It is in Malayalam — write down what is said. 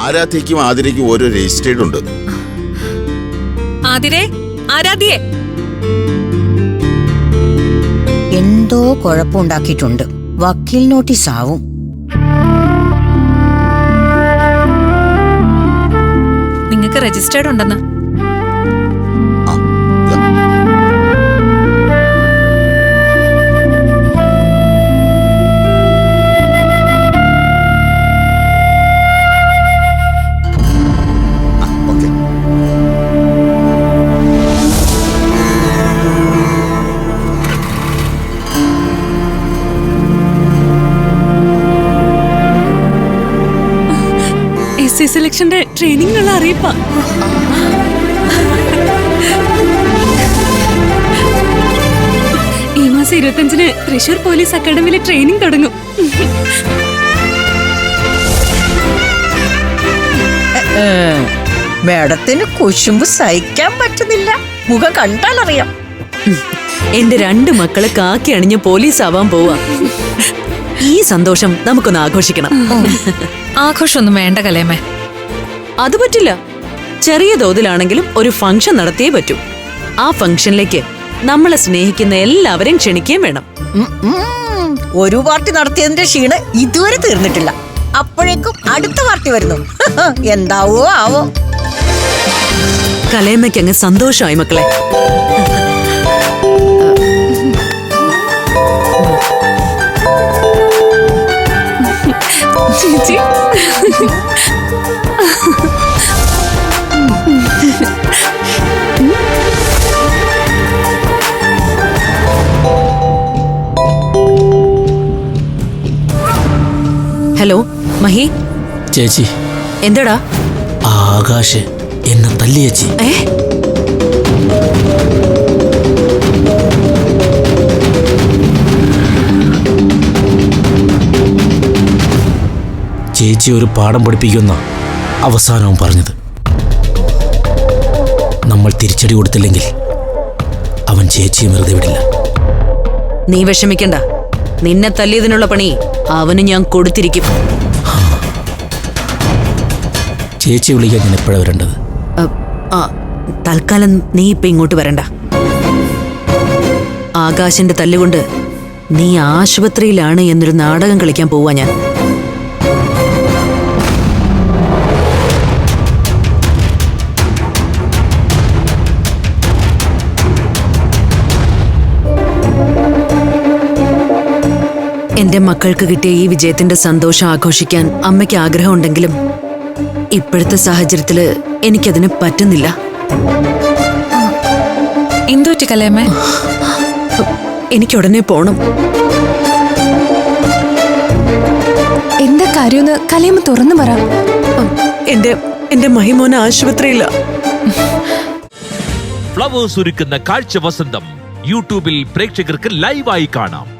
ആരാധ്യയ്ക്കും ആതിരയ്ക്കും ഓരോ രജിസ്റ്റേർഡ് ഉണ്ട്. ആതിരേ ആരാധ്യേ? എന്തോ കുഴപ്പമുണ്ടാക്കിയിട്ടുണ്ട്. വക്കീൽ നോട്ടീസ് ആവും നിങ്ങൾക്ക് രജിസ്റ്റേർഡ് ഉണ്ടെന്ന്. സി സെലക്ഷന്റെ ട്രെയിനിങ്ങിനുള്ള അറിയിപ്പ. ഈ മാസം ഇരുപത്തഞ്ചിന് തൃശൂർ പോലീസ് അക്കാഡമിയിലെ ട്രെയിനിങ് തുടങ്ങും. മേഡത്തിന് കുശുമ്പ് സഹിക്കാൻ പറ്റുന്നില്ല. മുഖം കണ്ടാൽ അറിയാം എന്റെ രണ്ട് മക്കളെ കാക്കി അണിഞ്ഞ് പോലീസ് ആവാൻ പോവാ. ഈ സന്തോഷം നമുക്കൊന്ന് ആഘോഷിക്കണം. ആഘോഷമൊന്നും വേണ്ട കലേമേ അത് പറ്റില്ല. ചെറിയ തോതിലാണെങ്കിലും ഒരു ഫംഗ്ഷൻ നടത്തിയേ പറ്റൂ. ആ ഫംഗ്ഷനിലേക്ക് നമ്മളെ സ്നേഹിക്കുന്ന എല്ലാവരെയും ക്ഷണിക്കുകയും വേണം. ഒരു പാർട്ടി നടത്തിയതിന്റെ ക്ഷീണ് ഇതുവരെ തീർന്നിട്ടില്ല. അപ്പോഴേക്കും അടുത്ത പാർട്ടി വരുന്നു. എന്താവോ ആവോ. കലേമ്മയ്ക്ക് അങ്ങ് സന്തോഷമായി മക്കളെ. ഹലോ മഹി. ചേച്ചി. എന്തടാ? ആകാശ് എന്നെ തല്ലി ചേച്ചി. ഏ? ചേച്ചി ഒരു പാഠം പഠിപ്പിക്കുന്ന അവസാനവും പറഞ്ഞത്. നമ്മൾ തിരിച്ചടി കൊടുത്തില്ലെങ്കിൽ അവൻ ചേച്ചിയെ വെറുതെ വിടില്ല. നീ വിഷമിക്കണ്ട. നിന്നെ തല്ലിയതിനുള്ള പണി അവന് ഞാൻ കൊടുത്തിരിക്കും. ചേച്ചി വിളിക്കാൻ ഞാൻ എപ്പോഴാണ് വരേണ്ടത്? തൽക്കാലം നീ ഇപ്പൊ ഇങ്ങോട്ട് വരണ്ട. ആകാശന്റെ തല്ലുകൊണ്ട് നീ ആശുപത്രിയിലാണ് എന്നൊരു നാടകം കളിക്കാൻ പോവാ ഞാൻ. എന്റെ മക്കൾക്ക് കിട്ടിയ ഈ വിജയത്തിന്റെ സന്തോഷം ആഘോഷിക്കാൻ അമ്മയ്ക്ക് ആഗ്രഹമുണ്ടെങ്കിലും ഇപ്പോഴത്തെ സാഹചര്യത്തിൽ എനിക്കതിന് പറ്റുന്നില്ല. എനിക്ക് ഉടനെ പോണം. എന്താ കാര്യമെന്ന് കലയമ്മ തുറന്നു പറ. എന്റെ എന്റെ മഹിമോന ആശുപത്രിയില്ല ഫ്ലവേഴ്സ് ഒരുക്കുന്ന കാഴ്ച വസന്തം യൂട്യൂബിൽ പ്രേക്ഷകർക്ക് ലൈവായി കാണാം.